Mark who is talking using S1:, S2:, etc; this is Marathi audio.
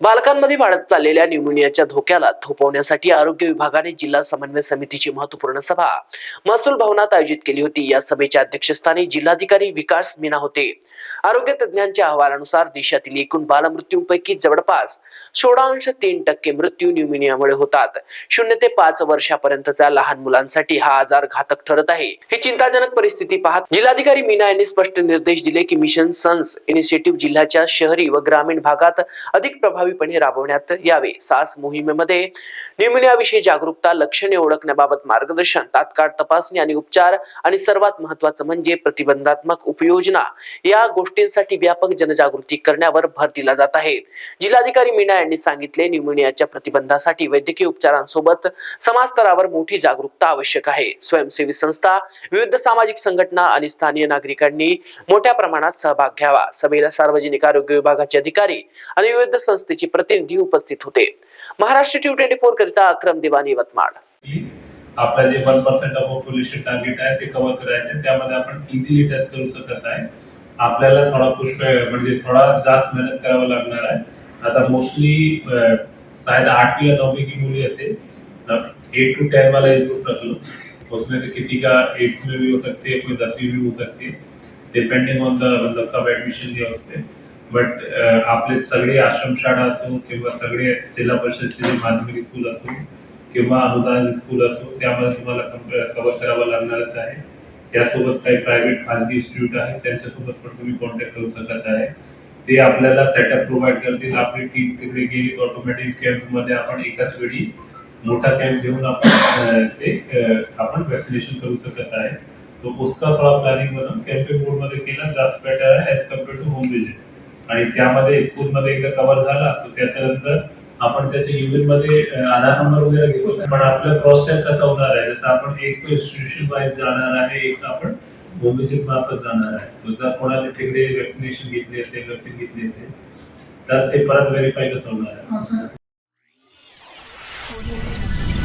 S1: बालकांमध्ये वाढत चाललेल्या न्यूमोनियाच्या धोक्याला थोपवण्यासाठी आरोग्य विभागाने जिल्हा समन्वय समितीची महत्त्वपूर्ण सभा महसूल भवनात आयोजित केली होती. या सभेच्या अध्यक्षस्थानी जिल्हाधिकारी विकास मीना होते. आरोग्य तज्ञांच्या अहवालानुसार देशातील एकूण बालमृत्यूंपैकी जवळपास सोळा अंश तीन टक्के मृत्यू न्यूमोनियामुळे होतात. शून्य ते पाच वर्षापर्यंतच्या लहान मुलांसाठी हा आजार घातक ठरत आहे. ही चिंताजनक परिस्थिती पाहत जिल्हाधिकारी मीना यांनी स्पष्ट निर्देश दिले की मिशन सन्स इनिशिएटिव्ह जिल्ह्याच्या शहरी व ग्रामीण भागात अधिक प्रभावीपणे राबवण्यात यावे. सास मोहिमेमध्ये न्युमोनियाविषयी जागरूकता लक्षणे ओळखण्याबाबत मार्गदर्शन तात्काळ तपासणी आणि उपचार आणि सर्वात महत्वाचं म्हणजे प्रतिबंधात्मक उपयोजना. या गोष्टींसाठी व्यापक जनजागृती करण्यावर भर दिला जात आहे. जिल्हाधिकारी मीना यांनी सांगितले न्युमोनियाच्या प्रतिबंधासाठी वैद्यकीय उपचारांसोबत समाजस्तरावर मोठी जागरूकता आवश्यक आहे. स्वयंसेवी संस्था विविध सामाजिक संघटना आणि स्थानीय नागरिकांनी मोठ्या प्रमाणात सहभाग घ्यावा. सभेला सार्वजनिक आरोग्य विभागाचे अधिकारी आणि विविध संस्थेचे प्रतिनिधी उपस्थित होते. महाराष्ट्र टी ट्वेंटी फोर करिता अक्रम दिवाणी यवतमाळ
S2: आपला जे one percent of population target आहे ते कव्हर करायचे. त्यामध्ये आपण इझिली टच करू शकत आहे आपल्याला थोडा पुष्प म्हणजे थोडा जास्त मेहनत करावं लागणार आहे. आता मोस्टली शायद आठवी या नौवीं की मुली असेल एट टू टेन वाला एज ग्रुप रख लो उसमें से किसी का एट्थ में भी हो सकती है कोई दसवीं भी हो सकती. है डिपेंडिंग ऑन द मतलब कब ऍडमिशन उस पर बट uh, आपले सगळे आश्रमशाळा असो किंवा सगळे जिल्हा परिषदचे जे माध्यमिक स्कूल असो किंवा अनुदान स्कूल असो त्यामध्ये तुम्हाला कव्हर uh, करावं लागणारच आहे. त्यासोबत काही प्रायव्हेट खाजगी इन्स्टिट्यूट आहे त्यांच्यासोबत पण तुम्ही कॉन्टॅक्ट करू शकत आहे. ते आपल्याला सेटअप प्रोव्हाइड करतील. आपली टीम तिकडे गेली ऑटोमॅटिक कॅम्पमध्ये आपण एकाच वेळी मोठा कॅम्प घेऊन आपण uh, ते आपण वॅक्सिनेशन करू शकत आहे. तो उसका थोडा प्लॅनिंग बनवून कॅम्पिंग बोर्डमध्ये केला जास्त बेटर आहे as compare to home visit आणि त्यामध्ये स्कूलमध्ये एकदा कव्हर झाला तर त्याच्यानंतर आपण त्याच्या युनिटमध्ये आधार नंबर वगैरे घेतो. पण आपलं क्रॉस चेक कसा होणार आहे? जसं आपण एक तो इन्स्टिट्यूशन वाईज जाणार आहे एक आपण होमिसिट मार्फत जाणार आहे. जर कोणाला तिकडे व्हॅक्सिनेशन घेतले असेल वॅक्सिन घेतली असेल तर ते परत व्हेरीफाय कसं होणार आहे? हो, हो.